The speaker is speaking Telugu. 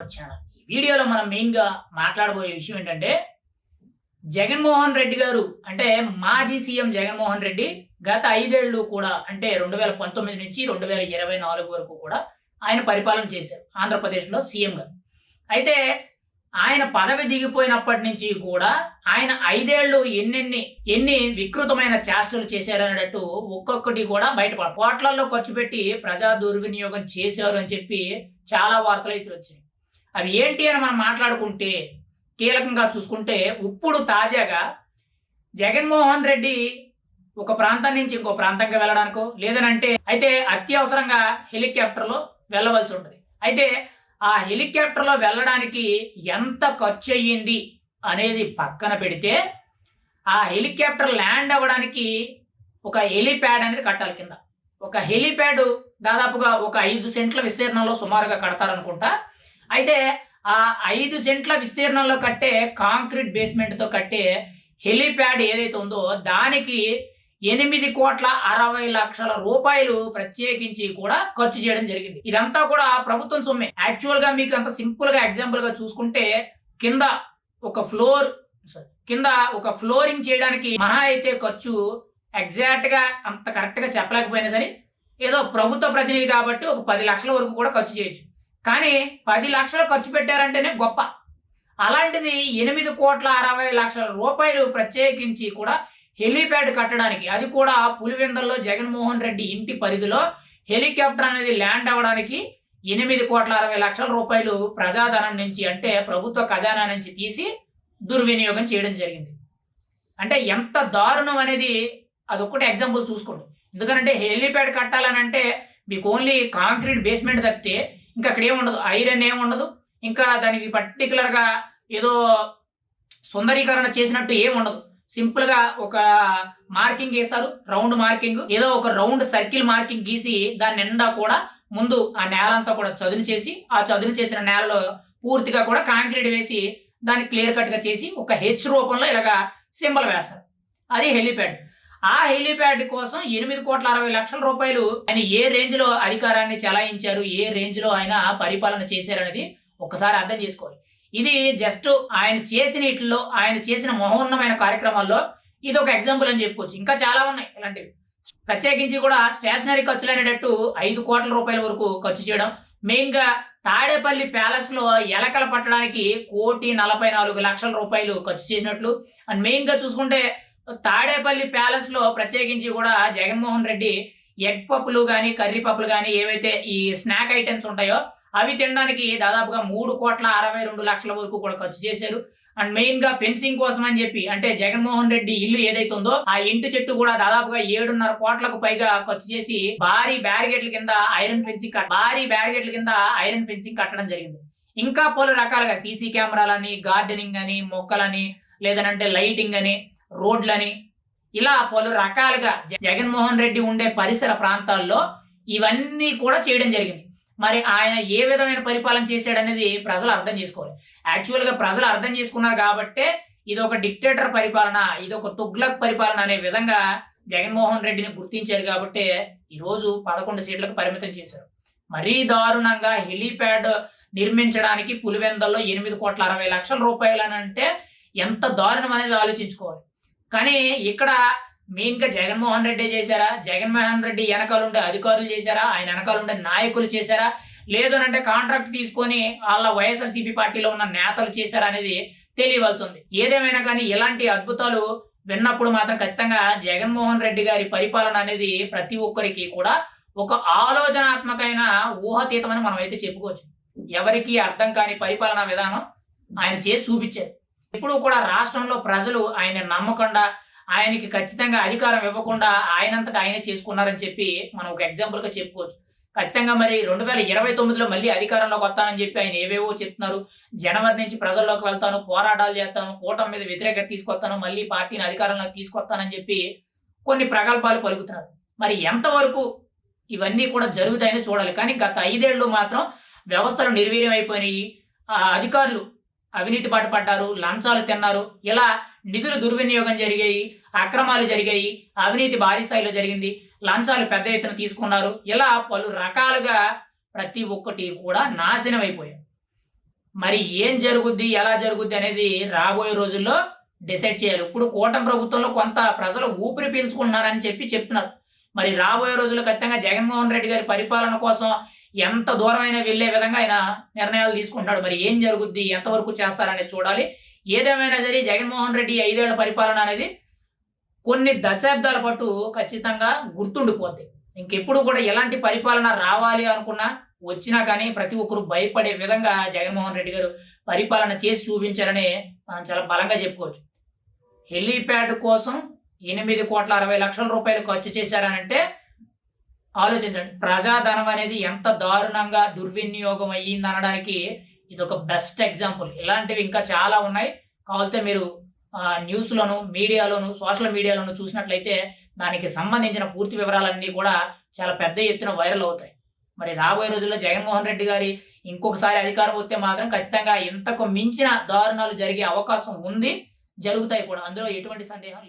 ఛానల్ ఈ వీడియోలో మనం మెయిన్గా మాట్లాడబోయే విషయం ఏంటంటే జగన్మోహన్ రెడ్డి గారు అంటే మాజీ సీఎం జగన్మోహన్ రెడ్డి గత ఐదేళ్ళు కూడా అంటే రెండు వేల పంతొమ్మిది నుంచి రెండు వేల ఇరవై నాలుగు వరకు కూడా ఆయన పరిపాలన చేశారు ఆంధ్రప్రదేశ్లో సీఎంగా అయితే ఆయన పదవి దిగిపోయినప్పటి నుంచి కూడా ఆయన ఐదేళ్ళు ఎన్నెన్ని ఎన్ని వికృతమైన చేష్టలు చేశారనేటట్టు ఒక్కొక్కటి కూడా బయటపడ కోట్లల్లో ఖర్చు పెట్టి ప్రజా దుర్వినియోగం చేశారు అని చెప్పి చాలా వార్తలు అయితే వచ్చినాయి. అవి ఏంటి అని మనం మాట్లాడుకుంటే కీలకంగా చూసుకుంటే ఇప్పుడు తాజాగా జగన్మోహన్ రెడ్డి ఒక ప్రాంతం నుంచి ఇంకో ప్రాంతంకి వెళ్ళడానికో లేదనంటే అయితే అత్యవసరంగా హెలికాప్టర్లో వెళ్ళవలసి ఉంటుంది. అయితే ఆ హెలికాప్టర్లో వెళ్ళడానికి ఎంత ఖర్చు అయ్యింది అనేది పక్కన పెడితే ఆ హెలికాప్టర్ ల్యాండ్ అవ్వడానికి ఒక హెలిప్యాడ్ అనేది కట్టాలి కింద. ఒక హెలిప్యాడ్ దాదాపుగా ఒక ఐదు సెంట్ల విస్తీర్ణంలో సుమారుగా కడతారనుకుంటా. అయితే ఆ ఐదు సెంట్ల విస్తీర్ణంలో కట్టే కాంక్రీట్ బేస్మెంట్తో కట్టే హెలిప్యాడ్ ఏదైతే ఉందో దానికి ఎనిమిది కోట్ల అరవై లక్షల రూపాయలు ప్రత్యేకించి కూడా ఖర్చు చేయడం జరిగింది. ఇదంతా కూడా ప్రభుత్వం సొమ్మే. యాక్చువల్గా మీకు అంత సింపుల్గా ఎగ్జాంపుల్గా చూసుకుంటే కింద ఒక ఫ్లోర్ కింద ఒక ఫ్లోరింగ్ చేయడానికి మహా అయితే ఖర్చు ఎగ్జాక్ట్గా అంత కరెక్ట్గా చెప్పలేకపోయినా సరే ఏదో ప్రభుత్వ ప్రతినిధి కాబట్టి ఒక పది లక్షల వరకు కూడా ఖర్చు చేయొచ్చు. కానీ పది లక్షలు ఖర్చు పెట్టారంటేనే గొప్ప. అలాంటిది ఎనిమిది కోట్ల అరవై లక్షల రూపాయలు ప్రత్యేకించి కూడా హెలీప్యాడ్ కట్టడానికి అది కూడా పులివెందల్లో జగన్మోహన్ రెడ్డి ఇంటి పరిధిలో హెలికాప్టర్ అనేది ల్యాండ్ అవ్వడానికి ఎనిమిది కోట్ల అరవై లక్షల రూపాయలు ప్రజాధనం నుంచి అంటే ప్రభుత్వ ఖజానా నుంచి తీసి దుర్వినియోగం చేయడం జరిగింది. అంటే ఎంత దారుణం అనేది అదొక్కటి ఎగ్జాంపుల్ చూసుకోండి. ఎందుకంటే హెలీప్యాడ్ కట్టాలని అంటే మీకు ఓన్లీ కాంక్రీట్ బేస్మెంట్ తప్పితే ఇంకా అక్కడ ఏముండదు? ఐరన్ ఏముండదు? ఇంకా దానికి పర్టికులర్గా ఏదో సుందరీకరణ చేసినట్టు ఏముండదు. సింపుల్గా ఒక మార్కింగ్ వేస్తారు రౌండ్ మార్కింగ్. ఏదో ఒక రౌండ్ సర్కిల్ మార్కింగ్ గీసి దాని నిండా కూడా ముందు ఆ నేల అంతా కూడా చదును చేసి ఆ చదును చేసిన నేలలో పూర్తిగా కూడా కాంక్రీట్ వేసి దాన్ని క్లియర్ కట్గా చేసి ఒక హెచ్ రూపంలో ఇలాగా సింబల్ వేస్తారు. అది హెలిప్యాడ్. ఆ హెలిప్యాడ్ కోసం ఎనిమిది కోట్ల అరవై లక్షల రూపాయలు ఆయన ఏ రేంజ్లో అధికారాన్ని చలాయించారు ఏ రేంజ్లో ఆయన పరిపాలన చేశారనేది ఒకసారి అర్థం చేసుకోవాలి. ఇది జస్ట్ ఆయన చేసిన ఇట్లో ఆయన చేసిన మహోన్నమైన కార్యక్రమాల్లో ఇది ఒక ఎగ్జాంపుల్ అని చెప్పుకోవచ్చు. ఇంకా చాలా ఉన్నాయి ఇలాంటివి. ప్రత్యేకించి కూడా స్టేషనరీ ఖర్చులు అనేటట్టు ఐదు కోట్ల రూపాయల వరకు ఖర్చు చేయడం మెయిన్గా తాడేపల్లి ప్యాలెస్లో ఎలకలు పట్టడానికి కోటి నలభై నాలుగు లక్షల రూపాయలు ఖర్చు చేసినట్లు అండ్ మెయిన్గా చూసుకుంటే తాడేపల్లి ప్యాలెస్లో ప్రత్యేకించి కూడా జగన్మోహన్ రెడ్డి ఎగ్ పప్పులు కానీ కర్రీ పప్పులు కానీ ఏవైతే ఈ స్నాక్ ఐటమ్స్ ఉంటాయో అవి తినడానికి దాదాపుగా మూడు కోట్ల అరవై రెండు లక్షల వరకు కూడా ఖర్చు చేశారు. అండ్ మెయిన్గా ఫెన్సింగ్ కోసం అని చెప్పి అంటే జగన్మోహన్ రెడ్డి ఇల్లు ఏదైతే ఉందో ఆ ఇంటి చెట్టు కూడా దాదాపుగా ఏడున్నర కోట్లకు పైగా ఖర్చు చేసి భారీ బ్యారిగేట్ల కింద ఐరన్ ఫెన్సింగ్ భారీ బ్యారిగేట్ల కింద ఐరన్ ఫెన్సింగ్ కట్టడం జరిగింది. ఇంకా పలు రకాలుగా సీసీ కెమెరాలని గార్డెనింగ్ అని మొక్కలని లేదనంటే లైటింగ్ అని రోడ్లని. ఇలా పలు రకాలుగా జగన్మోహన్ రెడ్డి ఉండే పరిసర ప్రాంతాల్లో ఇవన్నీ కూడా చేయడం జరిగింది. మరి ఆయన ఏ విధమైన పరిపాలన చేశాడనేది ప్రజలు అర్థం చేసుకోవాలి. యాక్చువల్గా ప్రజలు అర్థం చేసుకున్నారు కాబట్టే ఇది ఒక డిక్టేటర్ పరిపాలన ఇది ఒక తుగ్లక్ పరిపాలన అనే విధంగా జగన్మోహన్ రెడ్డిని గుర్తించారు కాబట్టి ఈరోజు పదకొండు సీట్లకు పరిమితం చేశారు. మరీ దారుణంగా హెలీప్యాడ్ నిర్మించడానికి పులివెందల్లో ఎనిమిది కోట్ల అరవై లక్షల రూపాయలు అని అంటే ఎంత దారుణం అనేది ఆలోచించుకోవాలి. కానీ ఇక్కడ మెయిన్గా జగన్మోహన్ రెడ్డి చేశారా? జగన్మోహన్ రెడ్డి వెనకాలండే అధికారులు చేశారా? ఆయన వెనకాలుండే నాయకులు చేశారా? లేదు అంటే కాంట్రాక్ట్ తీసుకొని వాళ్ళ వైఎస్ఆర్సీపీ పార్టీలో ఉన్న నేతలు చేశారా అనేది తెలియవలసి ఉంది. ఏదేమైనా కానీ ఇలాంటి అద్భుతాలు విన్నప్పుడు మాత్రం ఖచ్చితంగా జగన్మోహన్ రెడ్డి గారి పరిపాలన అనేది ప్రతి ఒక్కరికి కూడా ఒక ఆలోచనాత్మకమైన ఊహాతీతమని మనం అయితే చెప్పుకోవచ్చు. ఎవరికి అర్థం కాని పరిపాలనా విధానం ఆయన చేసి చూపించారు. ఇప్పుడు కూడా రాష్ట్రంలో ప్రజలు ఆయన నమ్మకుండా ఆయనకి ఖచ్చితంగా అధికారం ఇవ్వకుండా ఆయనంతటా ఆయనే చేసుకున్నారని చెప్పి మనం ఒక ఎగ్జాంపుల్గా చెప్పుకోవచ్చు. ఖచ్చితంగా మరి రెండు వేల ఇరవై తొమ్మిదిలో మళ్ళీ అధికారంలోకి వస్తానని చెప్పి ఆయన ఏవేవో చెప్తున్నారు. జనవరి నుంచి ప్రజల్లోకి వెళ్తాను పోరాటాలు చేస్తాను కూటమి మీద వ్యతిరేకత తీసుకొస్తాను మళ్ళీ పార్టీని అధికారంలోకి తీసుకొస్తానని చెప్పి కొన్ని ప్రగల్భాలు పలుకుతున్నారు. మరి ఎంతవరకు ఇవన్నీ కూడా జరుగుతాయని చూడాలి. కానీ గత ఐదేళ్ళు మాత్రం వ్యవస్థలు నిర్వీర్యం అయిపోయినాయి ఆ అధికారులు అవినీతి పాటు పడ్డారు లంచాలు తిన్నారు. ఇలా నిధులు దుర్వినియోగం జరిగాయి అక్రమాలు జరిగాయి అవినీతి భారీ స్థాయిలో జరిగింది. లంచాలు పెద్ద ఎత్తున తీసుకున్నారు. ఇలా పలు రకాలుగా ప్రతి ఒక్కటి కూడా నాశనం అయిపోయాయి. మరి ఏం జరుగుద్ది ఎలా జరుగుద్ది అనేది రాబోయే రోజుల్లో డిసైడ్ చేయాలి. ఇప్పుడు కూటమి ప్రభుత్వంలో కొంత ప్రజలు ఊపిరి పీల్చుకుంటున్నారని చెప్పి చెప్తున్నారు. మరి రాబోయే రోజుల్లో ఖచ్చితంగా జగన్మోహన్ రెడ్డి గారి పరిపాలన కోసం ఎంత దూరమైనా వెళ్ళే విధంగా ఆయన నిర్ణయాలు తీసుకుంటున్నాడు. మరి ఏం జరుగుద్ది? ఎంతవరకు చేస్తారనేది చూడాలి. ఏదేమైనా సరే జగన్మోహన్ రెడ్డి ఐదేళ్ళ పరిపాలన అనేది కొన్ని దశాబ్దాల పాటు ఖచ్చితంగా గుర్తుండిపోద్ది. ఇంకెప్పుడు కూడా ఎలాంటి పరిపాలన రావాలి అనుకున్నా వచ్చినా కానీ ప్రతి ఒక్కరు భయపడే విధంగా జగన్మోహన్ రెడ్డి గారు పరిపాలన చేసి చూపించారని మనం చాలా బలంగా చెప్పుకోవచ్చు. హెలీప్యాడ్ కోసం ఎనిమిది కోట్ల అరవై లక్షల రూపాయలు ఖర్చు చేశారనంటే ఆలోచించండి. ప్రజాధనం అనేది ఎంత దారుణంగా దుర్వినియోగం అయ్యింది అనడానికి ఇది ఒక బెస్ట్ ఎగ్జాంపుల్ ఇలాంటివి ఇంకా చాలా ఉన్నాయి. కావాల్సి మీరు న్యూస్లోను మీడియాలోను సోషల్ మీడియాలోను చూసినట్లయితే దానికి సంబంధించిన పూర్తి వివరాలన్నీ కూడా చాలా పెద్ద ఎత్తున వైరల్ అవుతాయి. మరి రాబోయే రోజుల్లో జగన్మోహన్ రెడ్డి గారి ఇంకొకసారి అధికారం వస్తే మాత్రం ఖచ్చితంగా ఇంతకు మించిన దారుణాలు జరిగే అవకాశం ఉంది. జరుగుతాయి కూడా. అందులో ఎటువంటి సందేహం